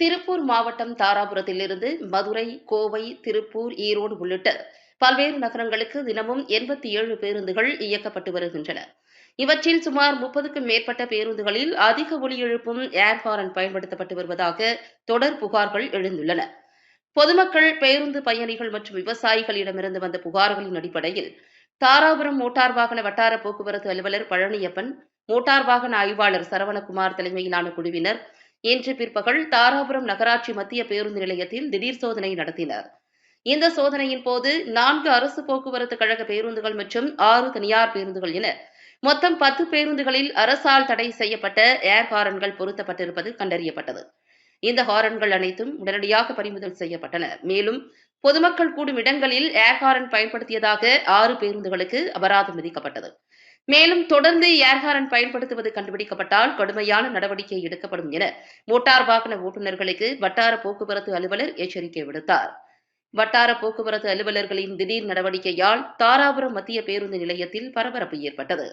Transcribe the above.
திருப்பூர் மாவட்டம் தாராபுரத்திலிருந்து மதுரை கோவை திருப்பூர் ஈரோடு உள்ளிட்ட பல்வேறு நகரங்களுக்கு தினமும் எண்பத்தி ஏழு பேருந்துகள் இயக்கப்பட்டு வருகின்றன. இவற்றில் சுமார் முப்பதுக்கும் மேற்பட்ட பேருந்துகளில் அதிக ஒளி எழுப்பும் ஏர் ஹாரன் பயன்படுத்தப்பட்டு வருவதாக தொடர் புகார்கள் எழுந்துள்ளன. பொதுமக்கள் பேருந்து பயணிகள் மற்றும் விவசாயிகளிடமிருந்து வந்த புகார்களின் அடிப்படையில் தாராபுரம் மோட்டார் வாகன வட்டார போக்குவரத்து அலுவலர் பழனியப்பன் மோட்டார் வாகன ஆய்வாளர் சரவணகுமார் தலைமையிலான குழுவினர் இன்று பிற்பகல் தாராபுரம் நகராட்சி மத்திய பேருந்து நிலையத்தில் திடீர் சோதனை நடத்தினர். இந்த சோதனையின் போது நான்கு அரசு போக்குவரத்து கழக பேருந்துகள் மற்றும் ஆறு தனியார் பேருந்துகள் என மொத்தம் பத்து பேருந்துகளில் அரசால் தடை செய்யப்பட்ட ஏர் ஹாரன்கள் பொருத்தப்பட்டிருப்பது கண்டறியப்பட்டது. இந்த ஹாரன்கள் அனைத்தும் உடனடியாக பறிமுதல் செய்யப்பட்டன. மேலும் பொதுமக்கள் கூடும் இடங்களில் ஏர் ஹாரன் பயன்படுத்தியதாக ஆறு பேருந்துகளுக்கு அபராதம் விதிக்கப்பட்டது. மேலும் தொடர்ந்து ஏர்ஹாரன் பயன்படுத்துவது கண்டுபிடிக்கப்பட்டால் கடுமையான நடவடிக்கை எடுக்கப்படும் என மோட்டார் வாகன ஓட்டுநர்களுக்கு வட்டார போக்குவரத்து அலுவலர் எச்சரிக்கை விடுத்தார். வட்டார போக்குவரத்து அலுவலர்களின் திடீர் நடவடிக்கையால் தாராபுரம் மத்திய பேருந்து நிலையத்தில் பரபரப்பு ஏற்பட்டது.